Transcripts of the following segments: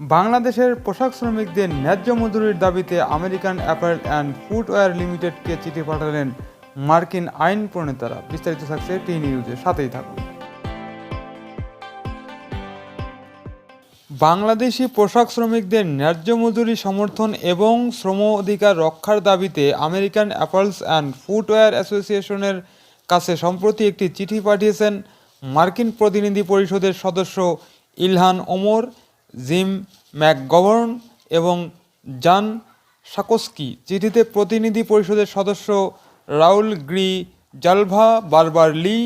বাংলাদেশের পোশাক শ্রমিকদের ন্যায্য মজুরির দাবিতে আমেরিকান অ্যাপারেল অ্যান্ড ফুটওয়্যার লিমিটেডকে চিঠি পাঠালেন মার্কিন আইন প্রণেতারা। বিস্তারিত থাকছে টি নিউজের সাথেই থাকুন। বাংলাদেশি পোশাক শ্রমিকদের ন্যায্য মজুরি সমর্থন এবং শ্রম অধিকার রক্ষার দাবিতে আমেরিকান অ্যাপালস অ্যান্ড ফুটওয়্যার অ্যাসোসিয়েশনের কাছে সম্প্রতি একটি চিঠি পাঠিয়েছেন মার্কিন প্রতিনিধি পরিষদের সদস্য ইলহান ওমর। জিম ম্যাকগভর্ন এবং জান সাকোস্কি চিঠিতে প্রতিনিধি পরিষদের সদস্য Raul Grijalva, Barbara Lee,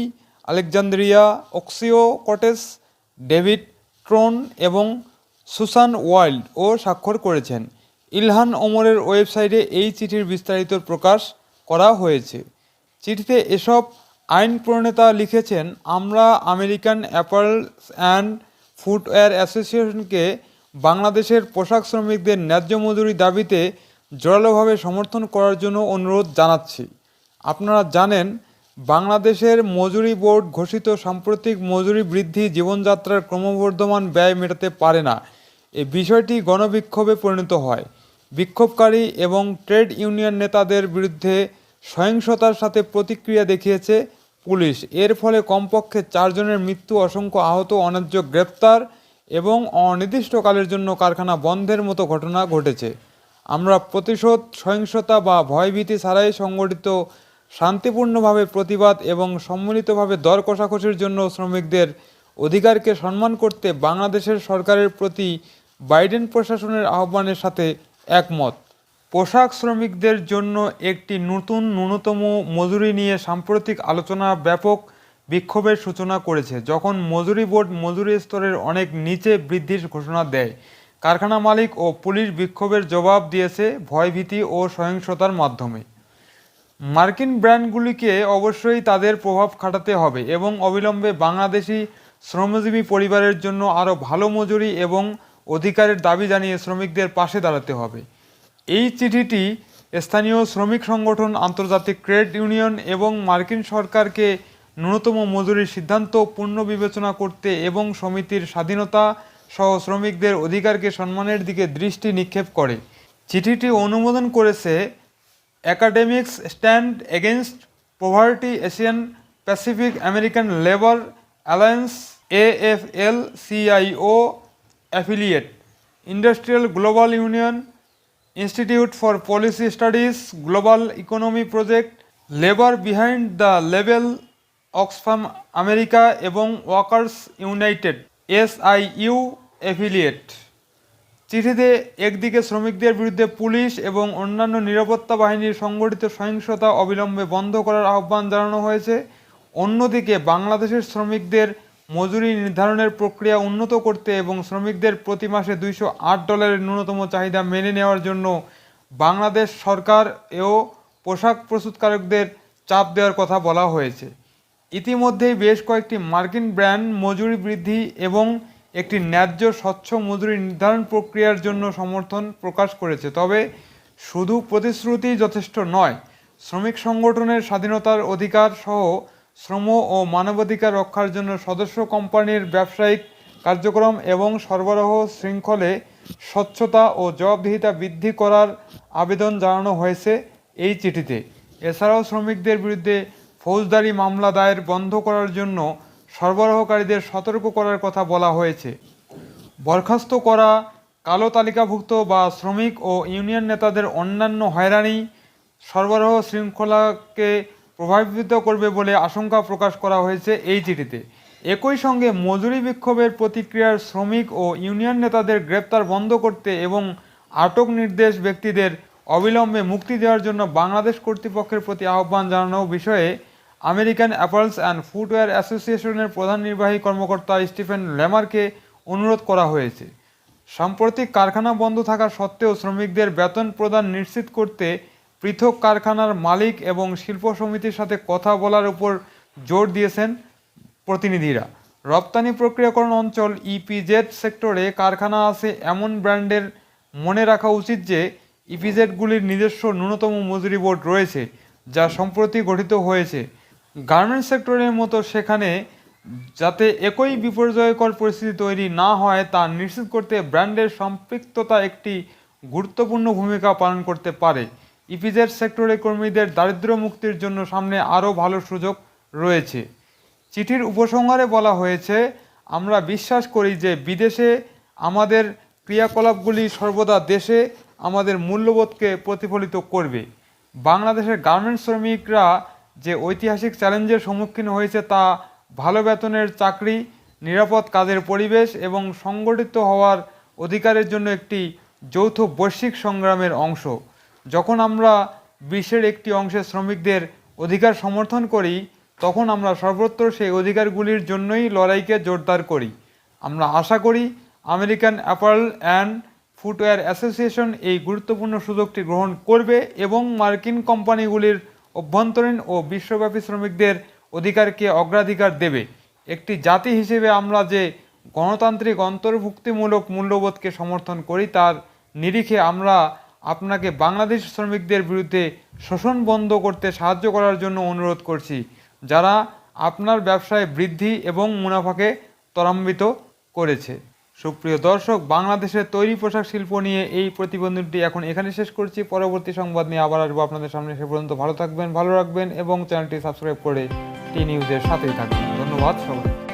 Alexandria Ocasio Cortez David Trone এবং সুসান ওয়াইল্ড ও স্বাক্ষর করেছেন। ইলহান ওমরের ওয়েবসাইটে এই চিঠির বিস্তারিত প্রকাশ করা হয়েছে। চিঠিতে এসব আইন প্রণেতা লিখেছেন, আমরা আমেরিকান অ্যাপারেল অ্যান্ড ফুটওয়্যার অ্যাসোসিয়েশনকে বাংলাদেশের পোশাক শ্রমিকদের ন্যায্য মজুরি দাবিতে জোরালোভাবে সমর্থন করার জন্য অনুরোধ জানাচ্ছি। আপনারা জানেন, বাংলাদেশের মজুরি বোর্ড ঘোষিত সাম্প্রতিক মজুরি বৃদ্ধি জীবনযাত্রার ক্রমবর্ধমান ব্যয় মেটাতে পারে না। এই বিষয়টি গণবিক্ষোভে পরিণত হয়। বিক্ষোভকারী এবং ট্রেড ইউনিয়ন নেতাদের বিরুদ্ধে সহিংসতার সাথে প্রতিক্রিয়া দেখিয়েছে পুলিশ। এর ফলে কমপক্ষে চারজনের মৃত্যু, অসংখ্য আহত অন্যায্য গ্রেপ্তার এবং অনির্দিষ্টকালের জন্য কারখানা বন্ধের মতো ঘটনা ঘটেছে। আমরা প্রতিশোধ, সহিংসতা বা ভয়ভীতি ছাড়াই সংগঠিত, শান্তিপূর্ণভাবে প্রতিবাদ এবং সম্মিলিতভাবে দর কষাকষির জন্য শ্রমিকদের অধিকারকে সম্মান করতে বাংলাদেশের সরকারের প্রতি বাইডেন প্রশাসনের আহ্বানের সাথে একমত। পোশাক শ্রমিকদের জন্য একটি নতুন ন্যূনতম মজুরি নিয়ে সাম্প্রতিক আলোচনা ব্যাপক বিক্ষোভের সূচনা করেছে, যখন মজুরি বোর্ড মজুরি স্তরের অনেক নিচে বৃদ্ধির ঘোষণা দেয়। কারখানা মালিক ও পুলিশ বিক্ষোভের জবাব দিয়েছে ভয়ভীতি ও সহিংসতার মাধ্যমে। মার্কিন ব্র্যান্ডগুলিকে অবশ্যই তাদের প্রভাব খাটাতে হবে এবং অবিলম্বে বাংলাদেশি শ্রমজীবী পরিবারের জন্য আরও ভালো মজুরি এবং অধিকারের দাবি জানিয়ে শ্রমিকদের পাশে দাঁড়াতে হবে। এই চিঠিটি স্থানীয় শ্রমিক সংগঠন, আন্তর্জাতিক ট্রেড ইউনিয়ন এবং মার্কিন সরকারকে ন্যূনতম মজুরির সিদ্ধান্ত পুনর্বিবেচনা করতে এবং সমিতির স্বাধীনতা সহ শ্রমিকদের অধিকারকে সম্মানের দিকে দৃষ্টি নিক্ষেপ করে। চিঠিটি অনুমোদন করেছে academics stand against poverty Asian Pacific American labour alliance AFL CIO affiliate, industrial global union institute for policy studies global economy project labour behind the level Oxfam America এবং ওয়ার্কার্স ইউনাইটেড এসআইইউ অ্যাফিলিয়েট চিঠিতে একদিকে শ্রমিকদের বিরুদ্ধে police এবং অন্যান্য নিরাপত্তা বাহিনীর সংগঠিত সহিংসতা অবিলম্বে বন্ধ করার আহ্বান জানানো হয়েছে, অন্যদিকে বাংলাদেশের শ্রমিকদের মজুরি নির্ধারণের প্রক্রিয়া উন্নত করতে এবং শ্রমিকদের প্রতি মাসে দুইশো আট ডলারের ন্যূনতম চাহিদা মেনে নেওয়ার জন্য বাংলাদেশ সরকার ও পোশাক প্রস্তুতকারকদের চাপ দেওয়ার কথা বলা হয়েছে। ইতিমধ্যেই বেশ কয়েকটি মার্কিন ব্র্যান্ড মজুরি বৃদ্ধি এবং একটি ন্যায্য স্বচ্ছ মজুরি নির্ধারণ প্রক্রিয়ার জন্য সমর্থন প্রকাশ করেছে। তবে শুধু প্রতিশ্রুতি যথেষ্ট নয়, শ্রমিক সংগঠনের স্বাধীনতার অধিকার সহ শ্রম ও মানবাধিকার রক্ষার জন্য সদস্য কোম্পানির ব্যবসায়িক কার্যক্রম এবং সরবরাহ শৃঙ্খলে স্বচ্ছতা ও জবাবদিহিতা বৃদ্ধি করার আবেদন জানানো হয়েছে এই চিঠিতে। এছাড়াও শ্রমিকদের বিরুদ্ধে ফৌজদারি মামলা দায়ের বন্ধ করার জন্য সরবরাহকারীদের সতর্ক করার কথা বলা হয়েছে। বরখাস্ত করা কালো তালিকাভুক্ত বা শ্রমিক ও ইউনিয়ন নেতাদের অন্যান্য হয়রানি, সরবরাহ শৃঙ্খলাকে প্রভাবিত করবে বলে আশঙ্কা প্রকাশ করা হয়েছে এই চিঠিতে। একই সঙ্গে মজুরি বিক্ষোভের প্রতিক্রিয়ার শ্রমিক ও ইউনিয়ন নেতাদের গ্রেপ্তার বন্ধ করতে এবং আটক নির্দেশ ব্যক্তিদের অবিলম্বে মুক্তি দেওয়ার জন্য বাংলাদেশ কর্তৃপক্ষের প্রতি আহ্বান জানানো বিষয়ে আমেরিকান অ্যাপারেলস অ্যান্ড ফুটওয়্যার অ্যাসোসিয়েশনের প্রধান নির্বাহী কর্মকর্তা স্টিফেন লেমারকে অনুরোধ করা হয়েছে। সাম্প্রতিক কারখানা বন্ধ থাকা সত্ত্বেও শ্রমিকদের বেতন প্রদান নিশ্চিত করতে পৃথক কারখানার মালিক এবং শিল্প সমিতির সাথে কথা বলার উপর জোর দিয়েছেন প্রতিনিধিরা। রপ্তানি প্রক্রিয়াকরণ অঞ্চল ইপিজেড সেক্টরে কারখানা আছে এমন ব্র্যান্ডের মনে রাখা উচিত যে ইপিজেডগুলির নিজস্ব ন্যূনতম মজুরি বোর্ড রয়েছে, যা সম্প্রতি গঠিত হয়েছে। গার্মেন্টস সেক্টরের মতো সেখানে যাতে একই বিপর্যয়কর পরিস্থিতি তৈরি না হয়, তা নিশ্চিত করতে ব্র্যান্ডের সম্পৃক্ততা একটি গুরুত্বপূর্ণ ভূমিকা পালন করতে পারে। ইপিজেড সেক্টরে কর্মীদের দারিদ্র্য মুক্তির জন্য সামনে আরও ভালো সুযোগ রয়েছে। চিঠির উপসংহারে বলা হয়েছে, আমরা বিশ্বাস করি যে বিদেশে আমাদের ক্রিয়াকলাপগুলি সর্বদা দেশে আমাদের মূল্যবোধকে প্রতিফলিত করবে। বাংলাদেশের গার্মেন্টস শ্রমিকরা যে ঐতিহাসিক চ্যালেঞ্জের সম্মুখীন হয়েছে তা ভালো বেতনের চাকরি, নিরাপদ কাজের পরিবেশ এবং সংগঠিত হওয়ার অধিকারের জন্য একটি যৌথ বৈশ্বিক সংগ্রামের অংশ। যখন আমরা বিশ্বের একটি অংশের শ্রমিকদের অধিকার সমর্থন করি, তখন আমরা সর্বত্র সেই অধিকারগুলির জন্যই লড়াইকে জোরদার করি। আমরা আশা করি American apparel and footwear association এই গুরুত্বপূর্ণ সুযোগটি গ্রহণ করবে এবং মার্কিন কোম্পানিগুলির অভ্যন্তরীণ ও বিশ্বব্যাপী শ্রমিকদের অধিকারকে অগ্রাধিকার দেবে। একটি জাতি হিসেবে আমরা যে গণতান্ত্রিক অন্তর্ভুক্তিমূলক মূল্যবোধকে সমর্থন করি, তার নিরিখে আমরা আপনাকে বাংলাদেশ শ্রমিকদের বিরুদ্ধে শোষণ বন্ধ করতে সাহায্য করার জন্য অনুরোধ করছি, যারা আপনার ব্যবসায় বৃদ্ধি এবং মুনাফাকে ত্বরান্বিত করেছে। সুপ্রিয় দর্শক, বাংলাদেশের তৈরি পোশাক শিল্প নিয়ে এই প্রতিবেদনটি এখন এখানে শেষ করছি। পরবর্তী সংবাদ নিয়ে আবার আসব আপনাদের সামনে। সে পর্যন্ত ভালো থাকবেন, ভালো রাখবেন এবং চ্যানেলটি সাবস্ক্রাইব করে টি নিউজের সাথেই থাকবেন। ধন্যবাদ সবাই